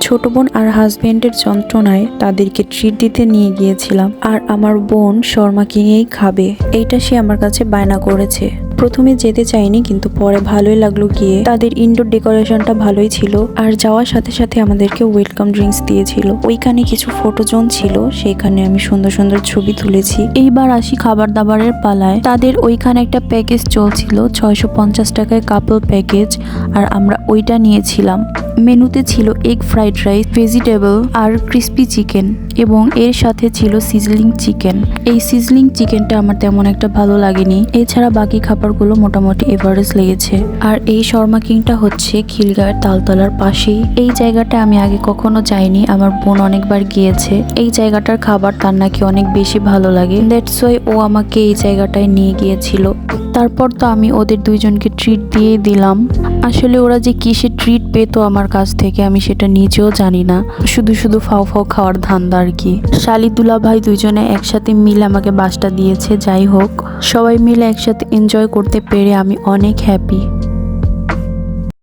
ছোট বোন আর হাজবেন্ডের যন্ত্রণায় তাদেরকে ট্রিট দিতে নিয়ে গিয়েছিলাম। আর আমার বোন শর্মা কিনেই খাবে। এইটা সে আমার কাছে বায়না করেছে। প্রথমে যেতে চাইনি, কিন্তু পরে ভালোই লাগল গিয়ে। তাদের ইনডোর ডেকোরেশনটা ভালোই ছিল। আর যাওয়ার সাথে সাথে আমাদেরকে ওয়েলকাম ড্রিঙ্কস দিয়েছিল। ওইখানে কিছু ফটো জোন ছিল। সেইখানে আমি সুন্দর সুন্দর ছবি তুলেছি। এইবার আসি খাবার দাবারের পালায়। তাদের ওইখানে একটা প্যাকেজ চলছিল, ছয়শো পঞ্চাশ টাকায় কাপল প্যাকেজ আর আমরা ওইটা নিয়েছিলাম। মেনুতে ছিল এগ ফ্রাইড রাইস ভেজিটেবল আর ক্রিস্পি চিকেন এবং এর সাথে ছিল সিজলিং চিকেন এই সিজলিং চিকেনটা আমার তেমন একটা ভালো লাগেনি। এছাড়া বাকি খাবারগুলো মোটামুটি এভারেজ লেগেছে। আর এই শর্মা কিংটা হচ্ছে খিলগাঁয়ের তালতলার পাশেই। এই জায়গাটা আমি আগে কখনো যাইনি, আমার বোন অনেকবার গিয়েছে। এই জায়গাটার খাবার তার নাকি অনেক বেশি ভালো লাগে। দ্যাটস ওয়াই ও আমাকে এই জায়গাটায় নিয়ে গিয়েছিল। তারপর তো আমি ওদের দুইজনকে ট্রিট দিয়ে দিলাম। আসলে ওরা যে কিসে ট্রিট পেতো আমার কাছ থেকে আমি সেটা নিজেও জানি না। শুধু শুধু ফাও ফাও খাওয়ার ধান্দা আর কি। শালি, দুলা ভাই দুজনে একসাথে মিলে আমাকে বাসটা দিয়েছে, যাই হোক। সবাই মিলে একসাথে এনজয় করতে পেরে আমি অনেক হ্যাপি